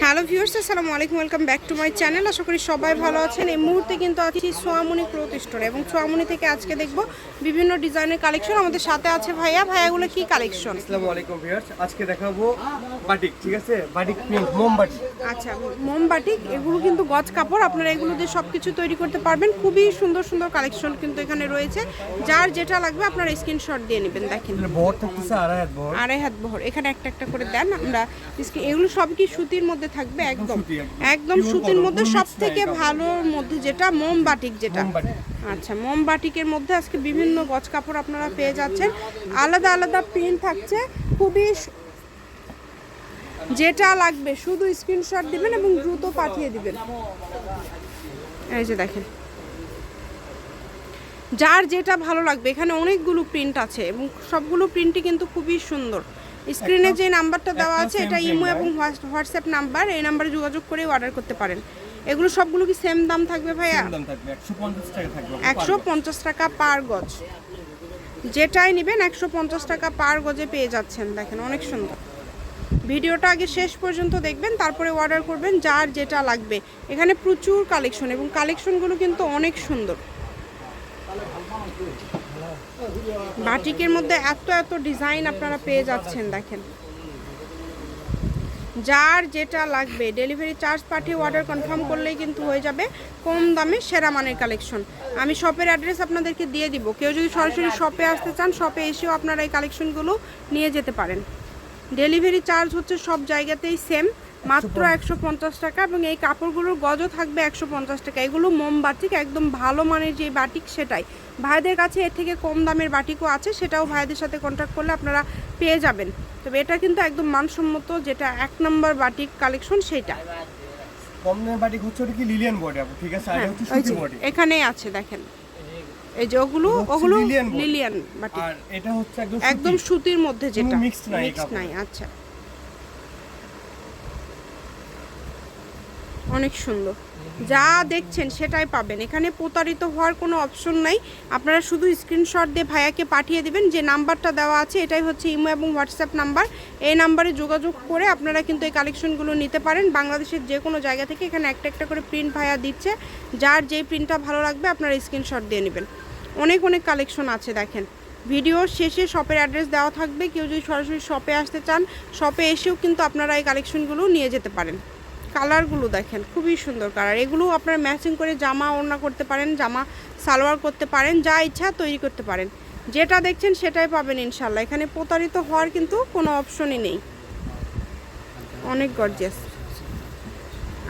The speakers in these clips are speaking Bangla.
হ্যালো ভিউয়ার্স আসসালামু আলাইকুম welcome back to my channel. আশা করি সবাই ভালো আছেন। এই মুহূর্তে কিন্তু আছি সোয়ামনি ক্লোথ স্টোরে এবং সোয়ামনি থেকে আজকে দেখব বিভিন্ন ডিজাইনের কালেকশন আমাদের সাথে আছে ভাইয়া। ভাইয়াগুলো কি কালেকশন? আসসালামু আলাইকুম ভিউয়ার্স আজকে দেখাবো বাটিক ঠিক আছে? বাটিক প্রিন্ট মোমবাটি আচ্ছা মোমবাটিক এগুলো কিন্তু গজ কাপড়। আপনারা এগুলো দিয়ে সব কিছু তৈরি করতে পারবেন। খুবই সুন্দর সুন্দর কালেকশন কিন্তু এখানে রয়েছে। যার যেটা লাগবে আপনারা স্ক্রিনশট দিয়ে নেবেন দেখেন। বহর থাকতেছে আড়াই হাত বহর আড়াই হাত বহর এখানে একটা একটা করে দেন। আমরা এগুলো সব কি সুতির মধ্যে থাকবে একদম একদম। সুতির মধ্যে। সব থেকে। ভালোর মধ্যে যেটা মোমবাটিক যেটা। মোমবাটিক। আচ্ছা মোমবাটিকের মধ্যে আজকে বিভিন্ন গজ কাপড় আপনারা পেয়ে যাচ্ছেন। আলাদা আলাদা প্রিন্ট থাকছে। খুবই যেটা লাগবে শুধু স্ক্রিনশট দিবেন এবং দ্রুত পাঠিয়ে দিবেন। এই যে দেখেন। যার যেটা ভালো লাগবে এখানে অনেকগুলো প্রিন্ট আছে এবং সবগুলো প্রিন্টই কিন্তু খুবই সুন্দর। স্ক্রিনে যে নাম্বারটা দেওয়া আছে এটা ইমো। এবং হোয়াটসঅ্যাপ নাম্বার এই নাম্বারে যোগাযোগ করে অর্ডার করতে পারেন। এগুলো সবগুলো কি সেম দাম থাকবে ভাইয়া? থাকবে 150 টাকা থাকবে একশো পঞ্চাশ টাকা পার গজ। যেটাই নেবেন একশো পঞ্চাশ টাকা পার গজে পেয়ে যাচ্ছেন দেখেন অনেক সুন্দর। ভিডিওটা আগে শেষ পর্যন্ত দেখবেন তারপরে অর্ডার করবেন যার যেটা লাগবে। এখানে প্রচুর কালেকশন এবং কালেকশনগুলো কিন্তু অনেক সুন্দর। বাটিকের মধ্যে এত এত ডিজাইন আপনারা পেয়ে যাচ্ছেন, দেখেন। যার যেটা লাগবে, ডেলিভারি চার্জ পাঠিয়ে অর্ডার কনফার্ম করলেই কিন্তু হয়ে যাবে কম দামে সেরা মানের কালেকশন আমি শপের অ্যাড্রেস আপনাদেরকে দিয়ে দিব। কেউ যদি সরাসরি শপে আসতে চান শপে এসেও আপনারা এই কালেকশনগুলো নিয়ে যেতে পারেন। ডেলিভারি চার্জ হচ্ছে সব জায়গাতেই সেম মাত্র একশো পঞ্চাশ টাকা এবং এই কাপড়গুলোর গজও থাকবে একশো পঞ্চাশ টাকা। এগুলো মোম বাটিক একদম ভালো মানের যে বাটিক সেটাই। ভাইদের কাছে এর থেকে কম দামের বাটিকও আছে সেটাও ভাইদের সাথে কন্ট্যাক্ট করলে আপনারা পেয়ে যাবেন। তবে এটা কিন্তু একদম মানসম্মত যেটা এক নম্বর বাটিক কালেকশন সেটা। কম দামের বাটিক হচ্ছে ওটা কি লিলিয়ান বডি আপু? ঠিক আছে আর হচ্ছে সুতি বডি এখানেই আছে দেখেন। এই যে ওগুলো ওগুলো লিলিয়ান বাটিক। আর এটা হচ্ছে একদম সুতির। মধ্যে যেটা। কাপড়ে। নাই আচ্ছা। অনেক সুন্দর। যা দেখছেন সেটাই পাবেন। এখানে প্রতারিত হওয়ার কোনো অপশন নাই। আপনারা শুধু স্ক্রিনশট দিয়ে ভাইয়াকে পাঠিয়ে দেবেন। যে নাম্বারটা দেওয়া আছে, এটাই হচ্ছে ইমো এবং হোয়াটসঅ্যাপ নাম্বার। এই নাম্বারে যোগাযোগ করে আপনারা কিন্তু এই কালেকশনগুলো নিতে পারেন। বাংলাদেশের যে কোনো জায়গা থেকে এখানে একটা একটা করে প্রিন্ট ভাইয়া দিচ্ছে। যার যেই প্রিন্টটা ভালো লাগবে, আপনারা স্ক্রিনশট দিয়ে নেবেন। অনেক অনেক কালেকশন আছে, দেখেন। ভিডিওর শেষে শপের অ্যাড্রেস দেওয়া থাকবে। কেউ যদি সরাসরি শপে আসতে চান শপে এসেও কিন্তু আপনারা এই কালেকশনগুলো নিয়ে যেতে পারেন। কালারগুলো দেখেন, খুবই সুন্দর কালার। এগুলো আপনারা ম্যাচিং করে জামা ওড়না করতে পারেন, জামা সালোয়ার করতে পারেন, যা ইচ্ছা তৈরি করতে পারেন। যেটা দেখছেন সেটাই পাবেন ইনশাল্লাহ এখানে প্রতারিত হওয়ার কিন্তু কোনো অপশনই নেই। অনেক গর্জিয়াস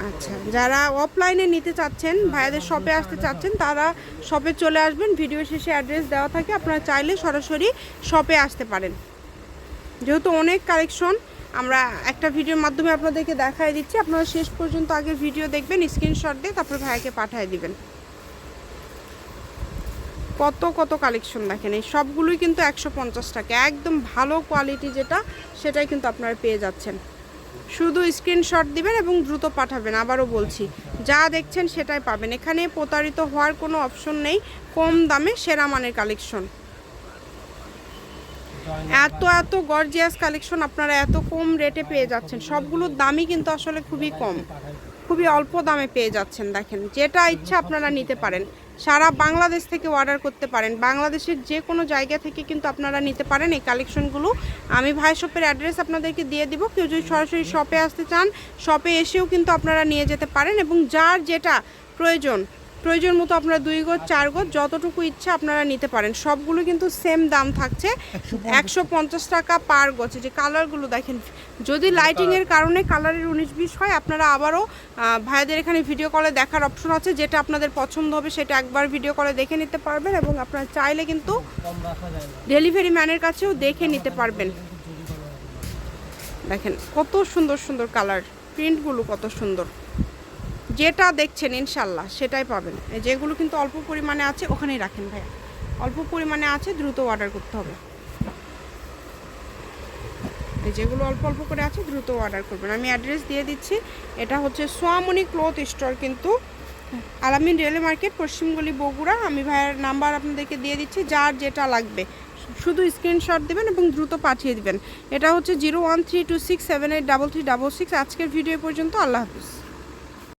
আচ্ছা যারা অফলাইনে নিতে চাচ্ছেন, ভাইয়াদের শপে আসতে চাচ্ছেন, তারা শপে চলে আসবেন। ভিডিও শেষে অ্যাড্রেস দেওয়া থাকে, আপনারা চাইলে সরাসরি শপে আসতে পারেন। যেহেতু অনেক কালেকশন আমরা একটা ভিডিওর মাধ্যমে আপনাদেরকে দেখাই দিচ্ছি। আপনারা শেষ পর্যন্ত আগে ভিডিও দেখবেন স্ক্রিনশট দিয়ে তারপর ভাইয়াকে পাঠিয়ে দিবেন। কত কত কালেকশন দেখেন, এই সবগুলোই কিন্তু একশো পঞ্চাশ টাকা। একদম ভালো কোয়ালিটি যেটা, সেটাই কিন্তু আপনারা পেয়ে যাচ্ছেন। শুধু স্ক্রিনশট দিবেন এবং দ্রুত পাঠাবেন, আবারও বলছি। যা দেখছেন সেটাই পাবেন। এখানে প্রতারিত হওয়ার কোনো অপশন নেই, কম দামে সেরা মানের কালেকশন এত এত গর্জিয়াস কালেকশন আপনারা এত কম রেটে পেয়ে যাচ্ছেন। সবগুলোর দামই কিন্তু আসলে খুবই কম। খুবই অল্প দামে পেয়ে যাচ্ছেন, দেখেন। যেটা ইচ্ছা আপনারা নিতে পারেন। সারা বাংলাদেশ থেকে অর্ডার করতে পারেন। বাংলাদেশের যে কোনো জায়গা থেকে কিন্তু আপনারা নিতে পারেন এই কালেকশনগুলো আমি ভাই শপের অ্যাড্রেস আপনাদেরকে দিয়ে দিব। কেউ যদি সরাসরি শপে আসতে চান শপে এসেও কিন্তু আপনারা নিয়ে যেতে পারেন এবং যার যেটা প্রয়োজন প্রয়োজন মতো আপনারা দুই গজ চার গজ যতটুকু ইচ্ছা আপনারা নিতে পারেন। সবগুলো কিন্তু সেম দাম থাকছে। একশো পঞ্চাশ টাকা পার গছে যে কালারগুলো দেখেন যদি লাইটিংয়ের কারণে কালারের উনিশ বিশ হয় আপনারা আবারও আহ, ভাইয়াদের এখানে ভিডিও কলে দেখার অপশন আছে যেটা আপনাদের পছন্দ হবে সেটা একবার ভিডিও কলে দেখে নিতে পারবেন এবং আপনারা চাইলে কিন্তু ডেলিভারি ম্যানের কাছেও দেখে নিতে পারবেন। দেখেন কত সুন্দর সুন্দর কালার প্রিন্টগুলো কত সুন্দর। যেটা দেখছেন, ইনশাল্লাহ, সেটাই পাবেন। যেগুলো কিন্তু অল্প পরিমাণে আছে, ওখানেই রাখেন ভাইয়া। অল্প পরিমাণে আছে, দ্রুত অর্ডার করতে হবে। যেগুলো অল্প অল্প করে আছে, দ্রুত অর্ডার করবেন। আমি অ্যাড্রেস দিয়ে দিচ্ছি, এটা হচ্ছে সোয়ামনি ক্লথ স্টোর কিন্তু আলামিন রেলে মার্কেট পশ্চিমগলি বগুড়া। আমি ভাইয়ের নাম্বার আপনাদেরকে দিয়ে দিচ্ছি, যার যেটা লাগবে। শুধু স্ক্রিনশট দেবেন এবং দ্রুত পাঠিয়ে দেবেন। এটা হচ্ছে zero one three two six seven eight double three double six আজকের ভিডিও পর্যন্ত আল্লাহ হাফিজ।